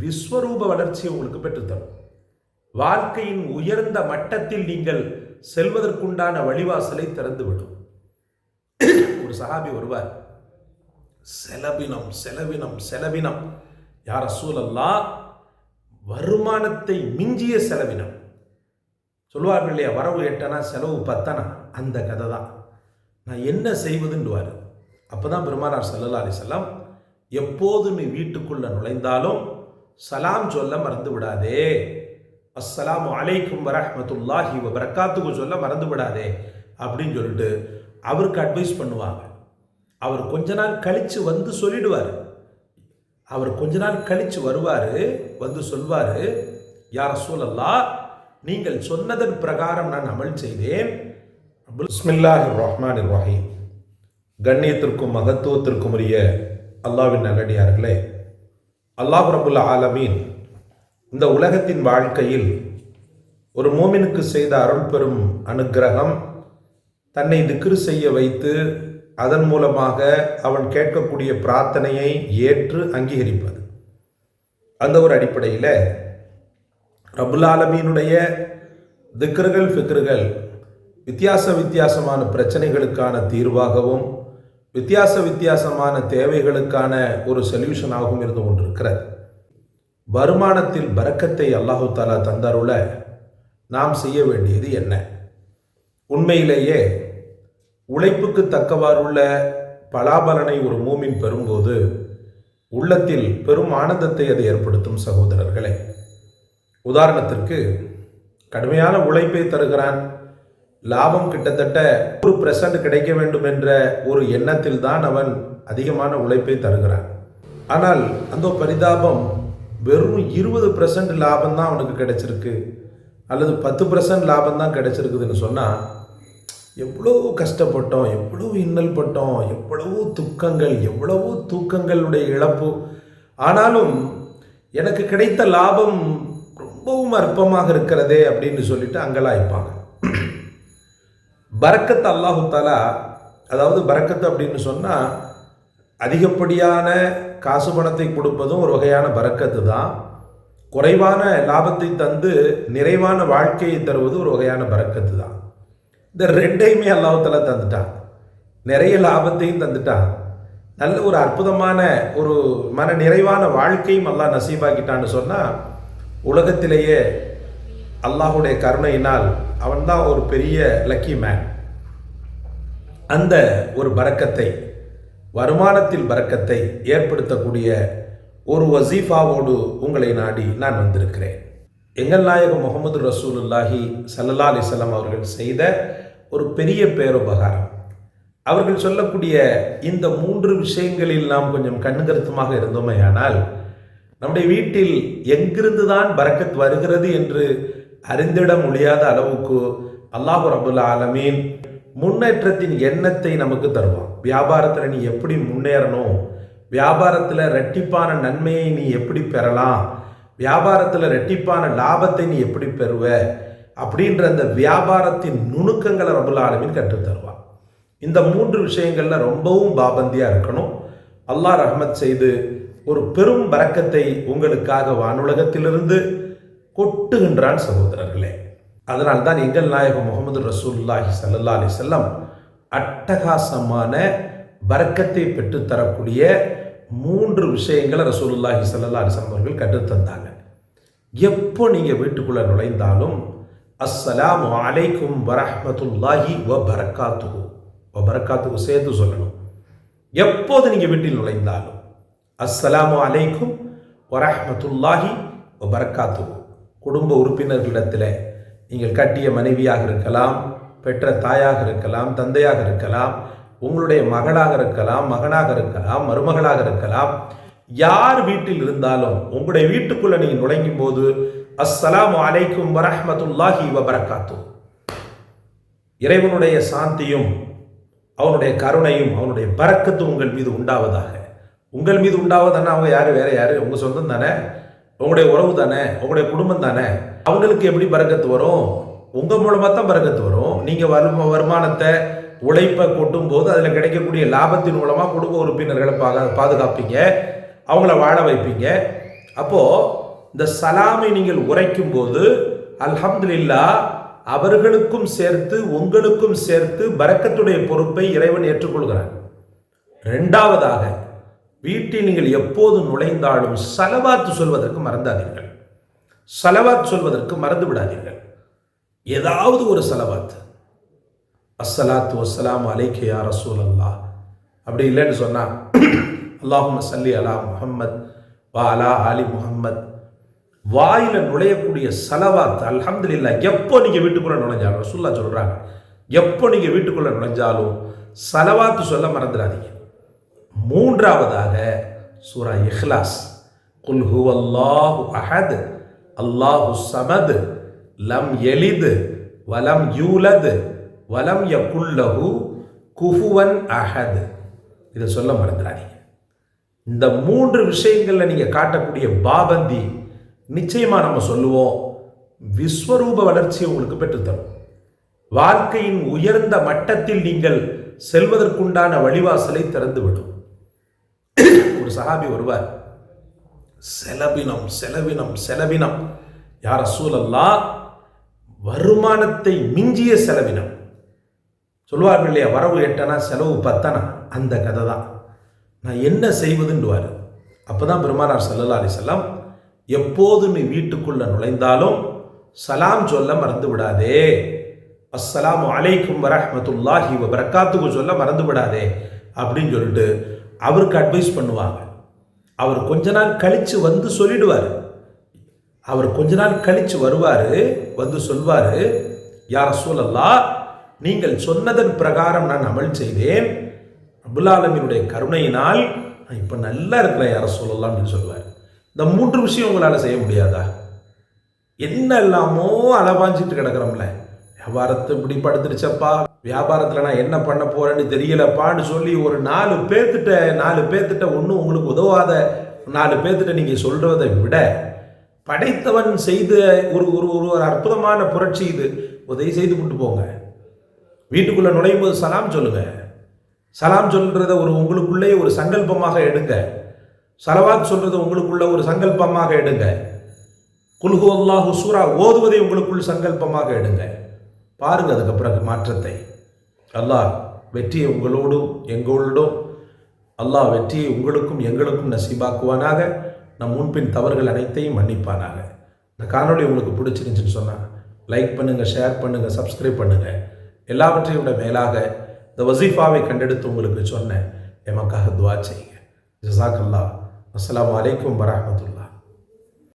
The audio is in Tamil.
விஸ்வரூப வளர்ச்சியை உங்களுக்கு பெற்றுத்தரும். வாழ்க்கையின் உயர்ந்த மட்டத்தில் நீங்கள் செல்வதற்குண்டான வழிவாசலை திறந்துவிடும். ஒரு சஹாபி வருவார் செலவினம் செலவினம் செலவினம். யார் சூழல்லா வருமானத்தை மிஞ்சிய செலவினம். சொல்லுவார்கள் இல்லையா வரவு எட்டனா செலவு பத்தனா? அந்த கதை தான் நான் என்ன செய்வதுன்றுவார் அப்போ தான் பெருமானார் சல்லல்லா அலிசல்லாம் எப்போது நீ நுழைந்தாலும் சலாம் சொல்ல மறந்து விடாதே. அஸ்ஸலாமு அலைக்கும் வரஹ்மத்துல்லாஹி வரக்காத்துக்கு சொல்ல மறந்து விடாதே அப்படின்னு சொல்லிட்டு அவருக்கு அட்வைஸ் பண்ணுவாங்க. அவர் கொஞ்ச நாள் கழித்து வந்து சொல்லிடுவார். அவர் கொஞ்ச நாள் கழித்து வருவார் வந்து சொல்வார் யார் சூழல்லா நீங்கள் சொன்னதன் பிரகாரம் நான் அமல் செய்தேன். பிஸ்மில்லாஹிர் ரஹ்மான் ரஹீம் கண்ணியத்திற்கும் மகத்துவத்திற்கும் உரிய அல்லாவின் நல்லடியார்களே அல்லாஹ் ரபுல் ஆலமீன் இந்த உலகத்தின் வாழ்க்கையில் ஒரு மோமினுக்கு செய்த அருள் பெரும் அனுக்கிரகம் தன்னை திக்ரு செய்ய வைத்து அதன் மூலமாக அவன் கேட்கக்கூடிய பிரார்த்தனையை ஏற்று அங்கீகரிப்பது. அந்த ஒரு அடிப்படையில் ரபுல் ஆலமீனுடைய திக்ருகள் ஃபிக்ருகள் வித்தியாச வித்தியாசமான பிரச்சனைகளுக்கான தீர்வாகவும் வித்தியாச வித்தியாசமான தேவைகளுக்கான ஒரு சொல்யூஷனாகவும் இருந்து கொண்டிருக்கிறது வருமானத்தில் பறக்கத்தை அல்லாஹு தாலா தந்தருள நாம் செய்ய வேண்டியது என்ன? உண்மையிலேயே உழைப்புக்கு தக்கவாறுள்ள பலாபலனை ஒரு மூமின் பெறும்போது உள்ளத்தில் பெரும் ஆனந்தத்தை அது ஏற்படுத்தும் சகோதரர்களே. உதாரணத்திற்கு கடுமையான உழைப்பை தருகிறான் லாபம் கிட்டத்தட்ட ஒரு பிரசன்ட் கிடைக்க வேண்டும் என்ற ஒரு எண்ணத்தில் தான் அவன் அதிகமான உழைப்பை தருகிறான். ஆனால் அந்த பரிதாபம் வெறும் இருபது பர்சன்ட் லாபம் தான் அவனுக்கு கிடைச்சிருக்கு. அல்லது பத்து பர்சன்ட் லாபம் தான் கிடைச்சிருக்குதுன்னு சொன்னால் எவ்வளோ கஷ்டப்பட்டோம் எவ்வளோ இன்னல் பட்டோம் எவ்வளவோ துக்கங்கள் எவ்வளவோ தூக்கங்களுடைய இழப்பு. ஆனாலும் எனக்கு கிடைத்த லாபம் ரொம்பவும் அற்பமாக இருக்கிறதே அப்படின்னு சொல்லிட்டு அங்கலாய்ப்பாங்க. பரக்கத் அல்லாஹு தாலா அதாவது பரக்கத்து அப்படின்னு சொன்னால் அதிகப்படியான காசு பணத்தை கொடுப்பதும் ஒரு வகையான பரக்கத்து தான். குறைவான லாபத்தை தந்து நிறைவான வாழ்க்கையை தருவது ஒரு வகையான பறக்கத்து தான். இந்த ரெண்டையுமே அல்லாஹால தந்துட்டான். நிறைய லாபத்தையும் தந்துட்டான். நல்ல ஒரு அற்புதமான ஒரு மன நிறைவான வாழ்க்கையும் அல்லாஹ் நசீபாக்கிட்டான்னு சொன்னால் உலகத்திலேயே அல்லாஹுடைய கருணையினால் அவன்தான் ஒரு பெரிய லக்கி மேன் அந்த ஒரு பறக்கத்தை வருமானத்தில் பறக்கத்தை ஏற்படுத்தக்கூடிய ஒரு வசீஃபாவோடு உங்களை நாடி நான் வந்திருக்கிறேன். எங்கள் நாயகம் முகமது ரசூலுல்லாஹி சல்லா அலிசல்லாம் அவர்கள் செய்த ஒரு பெரிய பேருபகாரம். அவர்கள் சொல்லக்கூடிய இந்த மூன்று விஷயங்களில் நாம் கொஞ்சம் கண்ணுகருத்துமாக இருந்தோமே ஆனால் நம்முடைய வீட்டில் எங்கிருந்து தான் பறக்கத் வருகிறது என்று அறிந்திட முடியாத அளவுக்கு அல்லாஹு ரபுல் ஆலமீன் முன்னேற்றத்தின் எண்ணத்தை நமக்கு தருவான். வியாபாரத்தில் நீ எப்படி முன்னேறணும்? வியாபாரத்தில் ரெட்டிப்பான நன்மையை நீ எப்படி பெறலாம்? வியாபாரத்தில் ரெட்டிப்பான லாபத்தை நீ எப்படி பெறுவ? அப்படின்ற அந்த வியாபாரத்தின் நுணுக்கங்களை ரபுல் ஆலமீன் கற்றுத்தருவான் இந்த மூன்று விஷயங்களில் ரொம்பவும் பாபந்தியாக இருக்கணும். அல்லாஹ் ரஹமத் செய்து ஒரு பெரும் பறக்கத்தை உங்களுக்காக வானுலகத்திலிருந்து கொட்டுகின்றான் சகோதரர்களே. அதனால் தான் எங்கள் நாயகம் முகமது ரசூல்லாஹி சல்லா அலி செல்லம் அட்டகாசமான பறக்கத்தை பெற்றுத்தரக்கூடிய மூன்று விஷயங்களை ரசூலுல்லாஹி சல்லா அலி அவர்கள் கற்றுத்தந்தாங்க எப்போ நீங்கள் வீட்டுக்குள்ளே நுழைந்தாலும் அஸ்ஸலாம் அலைக்கும் வரஹமத்துல்லாஹி வ பரக்காத்துகு வ பரக்காத்துகு சேர்த்து சொல்லணும். எப்போது நீங்கள் வீட்டில் நுழைந்தாலும் அஸ்ஸலாமு அலைக்கும் வரஹமத்துல்லாஹி வ பரக்காத்துகு குடும்ப உறுப்பினர்களிடத்தில் நீங்கள் கட்டிய மனைவியாக இருக்கலாம் பெற்ற தாயாக இருக்கலாம் தந்தையாக இருக்கலாம் உங்களுடைய மகளாக இருக்கலாம் மகனாக இருக்கலாம் மருமகளாக இருக்கலாம் யார் வீட்டில் இருந்தாலும் உங்களுடைய வீட்டுக்குள்ள நீங்கள் நுழையும் போது அஸ்ஸலாம் அலைக்கும் வரஹமத்துல்லாஹி வபரகாத்து. இறைவனுடைய சாந்தியும் அவனுடைய கருணையும் அவனுடைய பறக்கத்தும் உங்கள் மீது உண்டாவதாக. உங்கள் மீது உண்டாவதுன்னா அவங்க யார்? வேற யார்? உங்கள் சொந்தம் தானே? உங்களுடைய உறவு தானே? உங்களுடைய குடும்பம் தானே? அவங்களுக்கு எப்படி பறக்கத்து வரும்? உங்கள் மூலமாக தான் பறக்கத்து வரும். நீங்கள் வரும் வருமானத்தை உழைப்பை கொட்டும் போது அதில் கிடைக்கக்கூடிய லாபத்தின் மூலமாக குடும்ப உறுப்பினர்களை பாக பாதுகாப்பீங்க. அவங்கள வாழ வைப்பீங்க. அப்போது இந்த சலாமை நீங்கள் உரைக்கும் போது அல்ஹம்துல்லா அவர்களுக்கும் சேர்த்து உங்களுக்கும் சேர்த்து பறக்கத்துடைய பொறுப்பை இறைவன் ஏற்றுக்கொள்கிறான். ரெண்டாவதாக வீட்டில் நீங்கள் எப்போது நுழைந்தாலும் சலவாத்து சொல்வதற்கு மறந்தாதீர்கள். சலவாத் சொல்வதற்கு மறந்து விடாதீர்கள். ஏதாவது ஒரு சலவாத்து. அஸ்ஸலாத்து வசலாம் அலைக்க யா ரசூல் அல்லாஹ் அப்படி இல்லைன்னு சொன்னால் அல்லாஹும் சல்லி அலா முஹம்மத் வா அலா அலி முஹம்மத். வாயில் நுழையக்கூடிய சலவாத் அல்ஹம்துலில்லா எப்போ நீங்கள் வீட்டுக்குள்ளே நுழைஞ்சாலும் ரசூல்லா சொல்கிறாங்க எப்போ நீங்கள் வீட்டுக்குள்ளே நுழைஞ்சாலும் சலவாத்து சொல்ல மறந்துடாதீங்க. மூன்றாவதாக சூரா இஹ்லாஸ் குல் ஹுவல்லாஹு அஹத் அல்லாஹு சமது லம் எலிது வலம் யூலது வலம் யகுல்லஹு குஃபுவன் அஹத். இதை சொல்ல மறந்துடாதீங்க. இந்த மூன்று விஷயங்களில் நீங்கள் காட்டக்கூடிய பாபந்தி நிச்சயமாக நம்ம சொல்லுவோம். விஸ்வரூப வளர்ச்சியை உங்களுக்கு பெற்றுத்தரும். வாழ்க்கையின் உயர்ந்த மட்டத்தில் நீங்கள் செல்வதற்குண்டான வழிவாசலை திறந்துவிடும். ஒரு சஹாபி வருவார் செலவினம் செலவினம் செலவினம். யார் சூழல்லா வருமானத்தை மிஞ்சிய செலவினம். சொல்லுவார்கள் இல்லையா வரவு எட்டனா செலவு பத்தனா? அந்த கதை தான் நான் என்ன செய்வதுன்றுவார் அப்போ தான் பெருமானார் சல்லல்லா அலிசல்லாம் எப்போது நீ வீட்டுக்குள்ளே நுழைந்தாலும் சலாம் சொல்ல மறந்து விடாதே. அஸ்ஸலாம் அலைக்கும் வரஹ்மத்துல்லாஹி வ சொல்ல மறந்து விடாதே. அப்படின்னு சொல்லிட்டு அவருக்கு அட்வைஸ் பண்ணுவாங்க. அவர் கொஞ்ச நாள் கழித்து வந்து சொல்லிடுவார். அவர் கொஞ்ச நாள் கழித்து வருவார் வந்து சொல்வார் யார் சூழல்லா நீங்கள் சொன்னதன் பிரகாரம் நான் அமல் செய்தேன். அபுல்லாலமினுடைய கருணையினால் நான் இப்போ நல்லா இருக்கிறேன் யார சொல்லலாம் அப்படின்னு சொல்லுவார். இந்த மூன்று விஷயம் உங்களால் செய்ய முடியாதா? என்ன எல்லாமோ அலவாஞ்சிட்டு கிடக்குறோம்ல. வியாபாரத்தை இப்படி படுத்துருச்சப்பா வியாபாரத்தில் நான் என்ன பண்ண போறேன்னு தெரியலப்பான்னு சொல்லி ஒரு நாலு பேர்த்திட்ட நாலு பேர்த்திட்ட ஒன்றும் உங்களுக்கு உதவாத நாலு பேர்த்திட்ட நீங்கள் சொல்கிறத விட படைத்தவன் செய்த ஒரு ஒரு ஒரு ஒரு அற்புதமான புரட்சி இது. உதவி செய்து கொண்டு போங்க. வீட்டுக்குள்ளே நுழையும் போது சலாம் சொல்லுங்க. சலாம் சொல்கிறத ஒரு உங்களுக்குள்ளே ஒரு சங்கல்பமாக எடுங்க. சலவாத் சொல்கிறத உங்களுக்குள்ள ஒரு சங்கல்பமாக எடுங்க. குல்ஹு அல்லாஹு சூரா ஓதுவதை உங்களுக்குள் சங்கல்பமாக எடுங்க. பாருங்க அதுக்கப்புறம் மாற்றத்தை. அல்லாஹ் வெற்றியை உங்களோடும் எங்களோடும் அல்லாஹ் வெற்றியை உங்களுக்கும் எங்களுக்கும் நசீபாக்குவானாக. நம் முன்பின் தவறுகள் அனைத்தையும் மன்னிப்பானாக. இந்த காணொளி உங்களுக்கு பிடிச்சிருந்துச்சின்னு சொன்னால் லைக் பண்ணுங்கள் ஷேர் பண்ணுங்கள் சப்ஸ்கிரைப் பண்ணுங்கள் எல்லாவற்றையும் விட மேலாக இந்த வசீஃபாவை கண்டெடுத்து உங்களுக்கு சொன்னேன் எமக்காக துவா செய்யுங்க. ஜசாக் அல்லா அஸ்லாம் வலைக்கம் வரமத்துல்லா